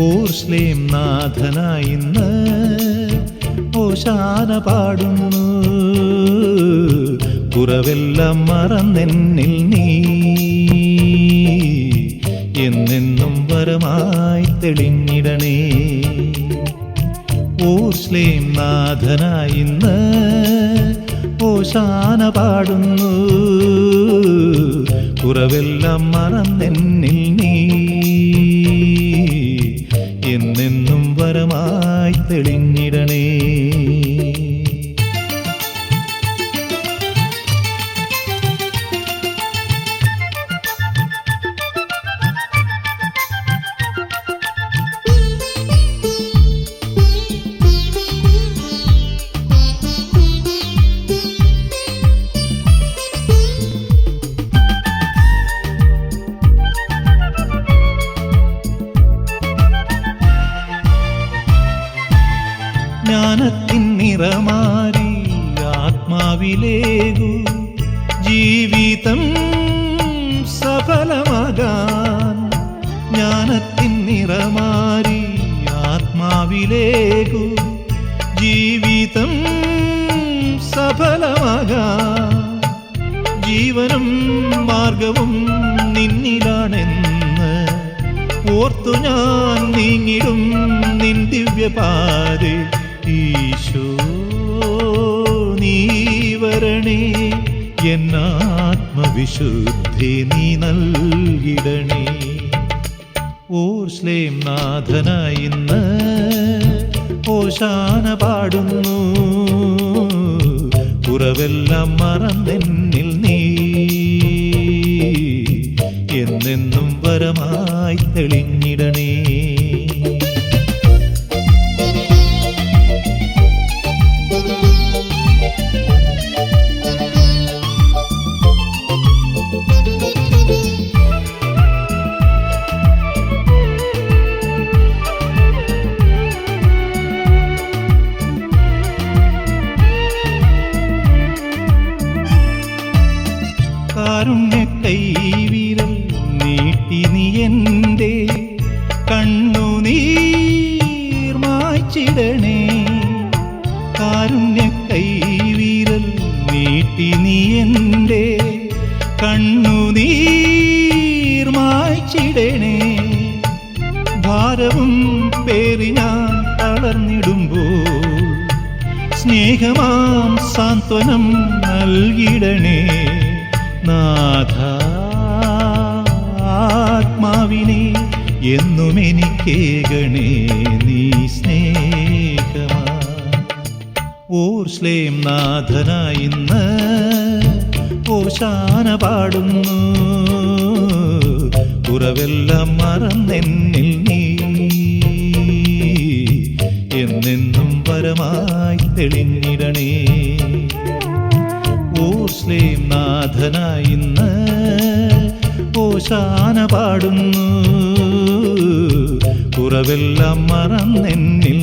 ഓർസ്ലേം നാഥനായി ഇന്ന് ഓശാന പാടുന്നു. കുറവെല്ലാം മറന്നെന്നിൽ നീ എന്നെന്നും വരമായി തെളിഞ്ഞിടണേ. ഓർസ്ലേം നാഥനായി ഇന്ന് ഓശാന പാടുന്നു. കുറവെല്ലാം മറന്നെന്നിൽ നീ എന്നെന്നും വരമായി തെളിഞ്ഞിടണേ. ജ്ഞാനത്തിൻ നിറമാരി ആത്മാവിലേകു ജീവിതം സഫലമാകാൻ ജ്ഞാനത്തിൻ നിറമാരി ആത്മാവിലേകു ജീവിതം സഫലമാകാൻ ജീവനും മാർഗവും നിന്നിലാണെന്ന് ഓർത്തു ഞാൻ നീങ്ങിടും നിൻ ദിവ്യപാതെ ഈശോ നീ വരണേ. എന്നാത്മവിശുദ്ധി നീ നൽകിടണേ. ഓർസ്ലേം നാഥനായി ഇന്ന് ഓശാന പാടുന്നു. കുറവെല്ലാം മറന്നെന്നിൽ നീ. എന്നെന്നും വരമായി തെളിഞ്ഞിടണേ കാരുണ്യ കൈവിരൽ നീട്ടി നീ എന്റെ കണ്ണുനീർ മായ്ച്ചിടണേ. കാരുണ്യ കൈവിരൽ നീട്ടി നീ എന്റെ കണ്ണുനീർ മായ്ച്ചിടണേ. ഭാരവും പേറി ഞാൻ തളർന്നിടുമ്പോൾ സ്നേഹമാം സാന്ത്വനം നൽകിടണേ. എന്നും എനിക്കേകണേ നീ സ്നേഹമാ. ഓർസ്ലേം നാഥനായി ഇന്ന് ഓശാന പാടുന്നു. കുറവെല്ലാം മറന്നെന്നിൽ നീ. എന്നെന്നും പരമായി തെളിഞ്ഞിടണേ. ഓസ്ലേം നാഥനായി ഇന്ന് ഓശാന പാടുന്നു. കുറവെല്ലാം മറന്നെന്നിൽ